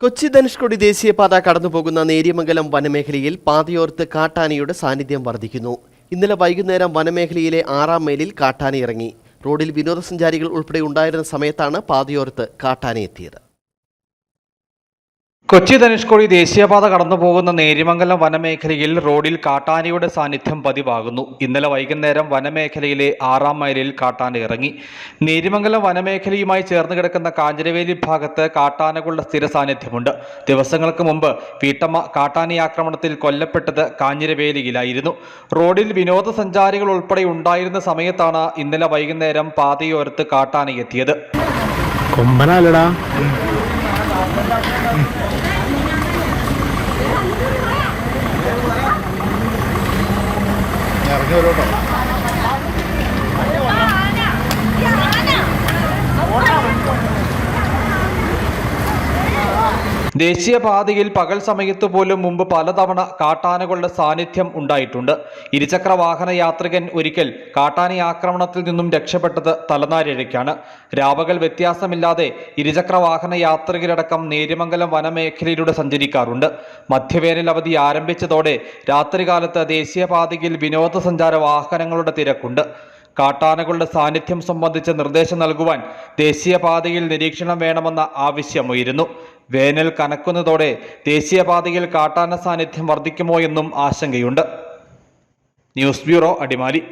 കൊച്ചി ധനുഷ്കോടി ദേശീയപാത കടന്നുപോകുന്ന നേര്യമംഗലം വനമേഖലയിൽ പാതയോർത്ത് കാട്ടാനയുടെ സാന്നിധ്യം വർദ്ധിക്കുന്നു. ഇന്നലെ വൈകുന്നേരം വനമേഖലയിലെ ആറാം മൈലിൽ കാട്ടാന ഇറങ്ങി. റോഡിൽ വിനോദസഞ്ചാരികൾ ഉൾപ്പെടെ ഉണ്ടായിരുന്ന സമയത്താണ് പാതയോർത്ത് കാട്ടാന എത്തിയത് കൊച്ചി ധനുഷ്കോടി ദേശീയപാത കടന്നു പോകുന്ന നേരിമംഗലം വനമേഖലയിൽ റോഡിൽ കാട്ടാനയുടെ സാന്നിധ്യം പതിവാകുന്നു. ഇന്നലെ വൈകുന്നേരം വനമേഖലയിലെ ആറാം മൈലിൽ കാട്ടാന ഇറങ്ങി. നേരിമംഗലം വനമേഖലയുമായി ചേർന്ന് കിടക്കുന്ന കാഞ്ഞിരവേലി ഭാഗത്ത് കാട്ടാനകളുടെ സ്ഥിര സാന്നിധ്യമുണ്ട്. ദിവസങ്ങൾക്ക് മുമ്പ് വീട്ടമ്മ കാട്ടാന ആക്രമണത്തിൽ കൊല്ലപ്പെട്ടത് കാഞ്ഞിരവേലിയിലായിരുന്നു. റോഡിൽ വിനോദസഞ്ചാരികൾ ഉൾപ്പെടെ ഉണ്ടായിരുന്ന സമയത്താണ് ഇന്നലെ വൈകുന്നേരം പാതയോരത്ത് കാട്ടാന എത്തിയത്. കൊമ്പനല്ലടാ ഇറങ്ങി വരോട്ടോ ദേശീയപാതയിൽ പകൽ സമയത്ത് പോലും മുമ്പ് പലതവണ കാട്ടാനകളുടെ സാന്നിധ്യം ഉണ്ടായിട്ടുണ്ട്. ഇരുചക്ര വാഹന യാത്രികൻ ഒരിക്കൽ കാട്ടാന ആക്രമണത്തിൽ നിന്നും രക്ഷപ്പെട്ടത് തലനാരിഴയ്ക്കാണ്. രാപകൽ വ്യത്യാസമില്ലാതെ ഇരുചക്ര വാഹന യാത്രികരടക്കം നേര്യമംഗലം വനമേഖലയിലൂടെ സഞ്ചരിക്കാറുണ്ട്. മധ്യവേനൽ അവധി ആരംഭിച്ചതോടെ രാത്രികാലത്ത് ദേശീയപാതയിൽ വിനോദസഞ്ചാര വാഹനങ്ങളുടെ തിരക്കുണ്ട്. കാട്ടാനകളുടെ സാന്നിധ്യം സംബന്ധിച്ച് നിർദ്ദേശം നൽകുവാൻ ദേശീയപാതയിൽ നിരീക്ഷണം വേണമെന്ന ആവശ്യമുയരുന്നു വേനൽ കനക്കുന്നതോടെ ദേശീയപാതയിൽ കാട്ടാന സാന്നിധ്യം വർദ്ധിക്കുമോ എന്നും ആശങ്കയുണ്ട്. News bureau Adimali.